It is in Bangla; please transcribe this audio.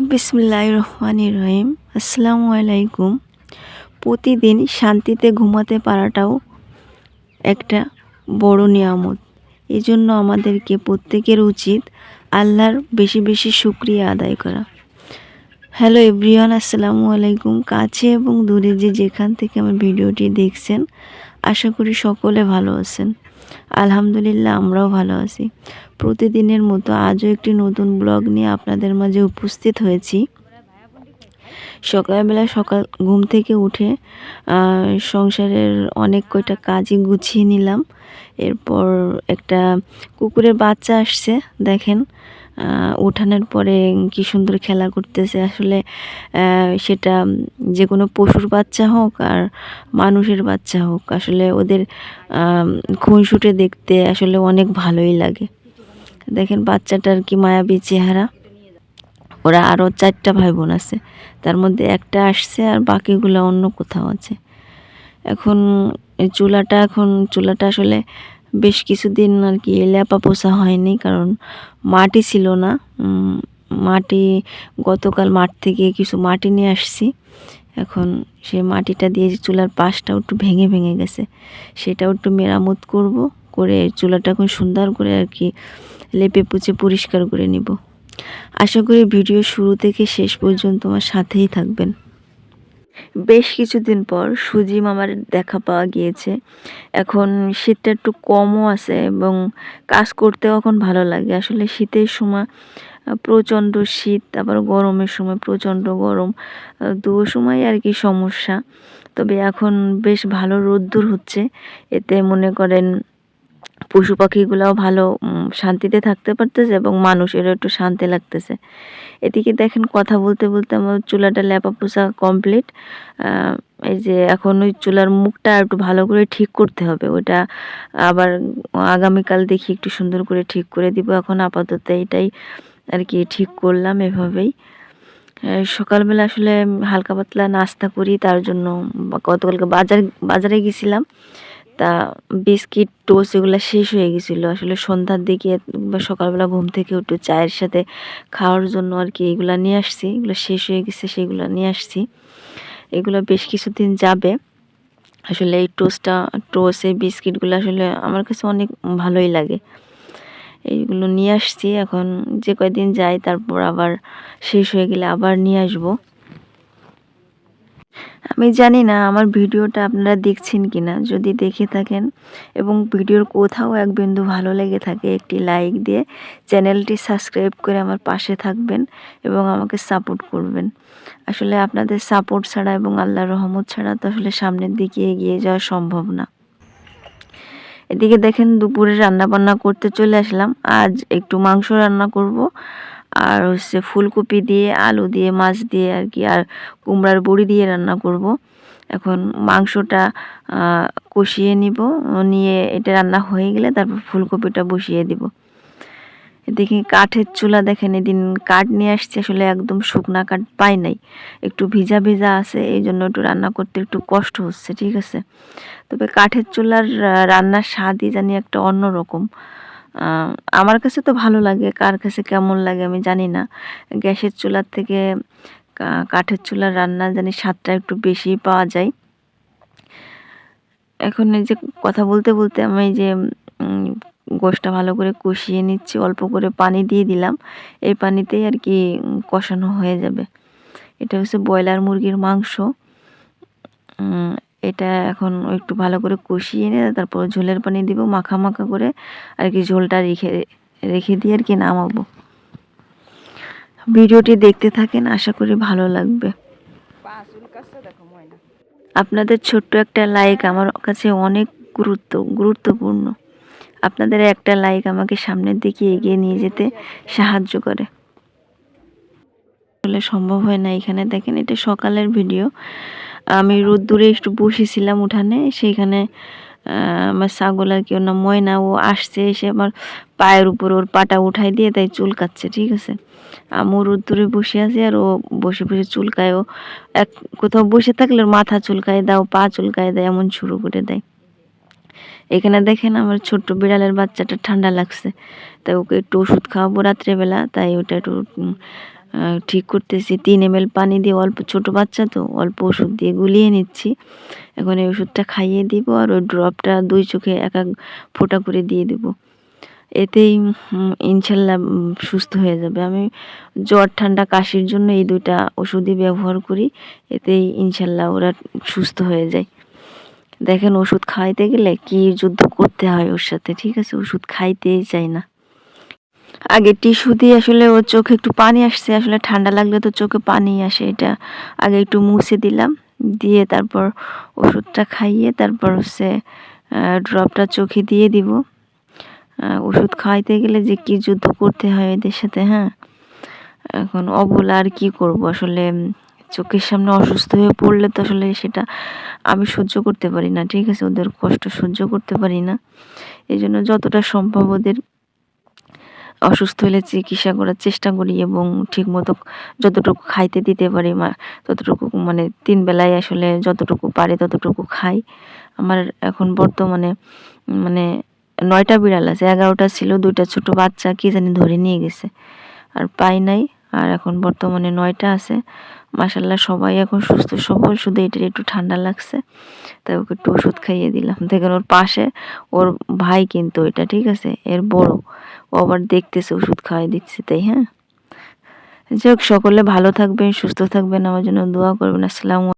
বিসমুল্লাহ রহমান রহিম। আসসালামু আলাইকুম। প্রতিদিন শান্তিতে ঘুমাতে পারাটাও একটা বড় নিয়ামত। এই জন্য আমাদেরকে প্রত্যেকের উচিত আল্লাহর বেশি বেশি শুক্রিয়া আদায় করা। হ্যালো এভরিওয়ান, আসসালামু আলাইকুম। কাছে এবং দূরে যে যেখান থেকে আমার ভিডিওটি দেখছেন, আশা করি সকলে ভালো আছেন। আলহামদুলিল্লাহ, আমরাও ভালো আছি। প্রতিদিনের মতো আজও একটি নতুন ব্লগ নিয়ে আপনাদের মাঝে উপস্থিত হয়েছি। সকালবেলা সকাল ঘুম থেকে উঠে সংসারের অনেক কয়টা কাজই গুছিয়ে নিলাম। এরপর একটা কুকুরের বাচ্চা আসছে, দেখেন। উঠানোর পরে কি সুন্দর খেলা করতেছে। আসলে সেটা যে কোনো পশুর বাচ্চা হোক আর মানুষের বাচ্চা হোক, আসলে ওদের খুনসুটে দেখতে আসলে অনেক ভালোই লাগে। দেখেন বাচ্চাটার কি মায়াবী চেহারা। ওরা আরও চারটা ভাই বোন আছে। তার মধ্যে একটা আসছে আর বাকিগুলো অন্য কোথাও আছে। এখন চুলাটা এখন, চুলাটা আসলে বেশ কিছুদিন আর কি লেপা পোষা হয়নি কারণ মাটি ছিল না। মাটি, গতকাল মাঠ থেকে কিছু মাটি নিয়ে আসছি। এখন সেই মাটিটা দিয়ে চুলার পাশটাও একটু ভেঙে ভেঙে গেছে। সেটাও একটু মেরামত করব। করে চুলাটা এখন সুন্দর করে আর কি লেপে পুচে পরিষ্কার করে নিব। আশা করি ভিডিও শুরু থেকে শেষ পর্যন্ত আমার সাথেই থাকবেন। বেশ কিছুদিন পর সুজি মামার দেখা পাওয়া গিয়েছে। এখন শীতটা একটু কমও আছে এবং কাজ করতেও এখন ভালো লাগে। আসলে শীতের সময় প্রচণ্ড শীত, আবার গরমের সময় প্রচণ্ড গরম দু সময় আর কি সমস্যা। তবে এখন বেশ ভালো রোদ্দুর হচ্ছে। এতে মনে করেন পশু পাখিগুলাও ভালো শান্তিতে থাকতে পারতেছে এবং মানুষেরও একটু শান্তি লাগতেছে। এদিকে দেখেন কথা বলতে বলতে আমার চুলাটা লেপা পোষা কমপ্লিট এই যে এখন ওই চুলার মুখটা একটু ভালো করে ঠিক করতে হবে। ওটা আবার আগামীকাল দেখি একটু সুন্দর করে ঠিক করে দিব। এখন আপাতত এটাই আর কি ঠিক করলাম এভাবেই। সকালবেলা আসলে হালকা পাতলা নাস্তা করি, তার জন্য গতকালকে বাজার, বাজারে গেছিলাম। তা বিস্কিট, টোস্ট এগুলো শেষ হয়ে গেছিল। আসলে সন্ধ্যার দিকে বা সকালবেলা ঘুম থেকে একটু চায়ের সাথে খাওয়ার জন্য আর কি এগুলো নিয়ে আসছি। এগুলো শেষ হয়ে গেছে, সেগুলো নিয়ে আসছি। এগুলো বেশ কিছুদিন যাবে। আসলে এই টোস্টটা, টোস্ট, এই বিস্কিটগুলো আসলে আমার কাছে অনেক ভালোই লাগে। এইগুলো নিয়ে আসছি। এখন যে কয়দিন যাই, তারপর আবার শেষ হয়ে গেলে আবার নিয়ে আসব। আমি জানি না আমার ভিডিওটা আপনারা দেখছেন কি না যদি দেখে থাকেন। এবং ভিডিওর কোথাও এক বিন্দু ভালো লেগে থাকে, একটি লাইক দিয়ে চ্যানেলটি সাবস্ক্রাইব করে আমার পাশে থাকবেন এবং আমাকে সাপোর্ট করবেন। আসলে আপনাদের সাপোর্ট ছাড়া এবং আল্লাহর রহমত ছাড়া তো আসলে সামনের দিকে এগিয়ে যাওয়া সম্ভব না। এদিকে দেখেন দুপুরে রান্না বান্না করতে চলে আসলাম। আজ একটু মাংস রান্না করব। আর হচ্ছে ফুলকপি দিয়ে, আলু দিয়ে, মাছ দিয়ে আর কি, আর কুমড়ার বড়ি দিয়ে রান্না করব। এখন মাংসটা কষিয়ে নিব, নিয়ে এটা রান্না হয়ে গেলে তারপর ফুলকপিটা বসিয়ে দিব। দেখি কাঠের চুলা দেখেন, এদিন কাঠ নিয়ে আসছে, আসলে একদম শুকনা কাঠ পাই নাই। একটু ভিজা ভিজা আছে, এই জন্য একটু রান্না করতে একটু কষ্ট হচ্ছে, ঠিক আছে? তবে কাঠের চুলার রান্নার স্বাদই জানি একটা অন্যরকম। আমার কাছে তো ভালো লাগে, কার কাছে কেমন লাগে আমি জানি না। গ্যাসের চুলার থেকে কাঠের চুলার রান্না জানি স্বাদটা একটু বেশি পাওয়া যায়। এখন এই যে কথা বলতে বলতে আমি যে গোশটা ভালো করে কষিয়ে নিচ্ছি, অল্প করে পানি দিয়ে দিলাম। এই পানিতেই আর কি কষানো হয়ে যাবে। এটা হচ্ছে ব্রয়লার মুরগির মাংস। এটা এখন একটু ভালো করে কষিয়ে নিয়ে তারপর ঝোলের পানি দিব, মাখা মাখা করে, আর কি ঝোলটা রেখে রেখে দিয়ে আর কি নামাবো। ভিডিওটি দেখতে থাকেন, আশা করি ভালো লাগবে। আপনাদের ছোট্ট একটা লাইক আমার কাছে অনেক গুরুত্ব, গুরুত্বপূর্ণ। আপনাদের একটা লাইক আমাকে সামনের দিকে এগিয়ে নিয়ে যেতে সাহায্য করে। সম্ভব হয় না এখানে দেখেন, এটা সকালের ভিডিও আমি রোদ্দুরে একটু বসেছিলাম উঠানে সেইখানে আমার ছাগল আর কি, ওর নাম ময়না, ও আসছে, এসে আমার পায়ের উপর ওর পাটা উঠাই দিয়ে তাই চুল কাটছে ঠিক আছে? আমি রোদ্দুরে বসে আছি আর ও বসে বসে চুলকায়, ও এক কোথাও বসে থাকলে ওর মাথা চুলকায় দাও পা চুলকায় দেয়, এমন শুরু করে দেয়। এখানে দেখেন আমার ছোট্ট বিড়ালের বাচ্চাটা ঠান্ডা লাগছে, তাই ওকে একটু ওষুধ খাওয়াবো রাত্রেবেলা, তাই ওটা একটু ঠিক করতেছি। তিন এম পানি দিয়ে অল্প, ছোট বাচ্চা তো, অল্প ওষুধ দিয়ে গুলিয়ে নিচ্ছি। এখন এই ওষুধটা খাইয়ে দিব আর ওই ড্রপটা দুই চোখে এক এক ফোঁটা করে দিয়ে দিব। এতেই ইনশাল্লাহ সুস্থ হয়ে যাবে। আমি জ্বর, ঠান্ডা, কাশির জন্য এই দুইটা ওষুধই ব্যবহার করি। এতেই ইনশাল্লাহ ওরা সুস্থ হয়ে যায়। দেখেন ওষুধ খাইতে গেলে কি যুদ্ধ করতে হয় ওর সাথে, ঠিক আছে? ওষুধ খাইতেই চাই না। আগে টিস্যু দিয়ে আসলে ওর চোখে একটু পানি আসছে, আসলে ঠান্ডা লাগলে তো চোখে পানি আসে, এটা আগে একটু মুছে দিলাম, দিয়ে তারপর ওষুধটা খাইয়ে তারপর হচ্ছে ড্রপটা চোখে দিয়ে দিব। ওষুধ খাইতে গেলে যে কি যুদ্ধ করতে হয় এদের সাথে হ্যাঁ? এখন অবলা আর কি করব? আসলে চোখের সামনে অসুস্থ হয়ে পড়লে তো আসলে সেটা আমি সহ্য করতে পারি না, ঠিক আছে? ওদের কষ্ট সহ্য করতে পারি না। এই জন্য যতটা সম্ভব ওদের অসুস্থ হলে চিকিৎসা করার চেষ্টা করি এবং ঠিকমতো যতটুকু খাইতে দিতে পারি, মা, ততটুকু মানে তিন বেলায় আসলে যতটুকু পারে ততটুকু খাই। আমার এখন বর্তমানে মানে নয়টা বিড়াল আছে, এগারোটা ছিল, দুইটা ছোট বাচ্চা, কি জানি ধরে নিয়ে গেছে, আর পাই নাই। আর এখন বর্তমানে নয়টা আছে মাসাল্লাহ সবাই এখন সুস্থ, সবল। শুধু এটার একটু ঠান্ডা লাগছে। তাই ওকে একটু ওষুধ খাইয়ে দিলাম। দেখেন ওর পাশে, ওর ভাই কিন্তু এটা, ঠিক আছে? এর বড়। ও আবার দেখতেছে, ওষুধ খাওয়াই দিচ্ছে তাই হ্যাঁ? যাই সকলে ভালো থাকবেন, সুস্থ থাকবেন। আমার জন্য দোয়া করবেন। আসসালামু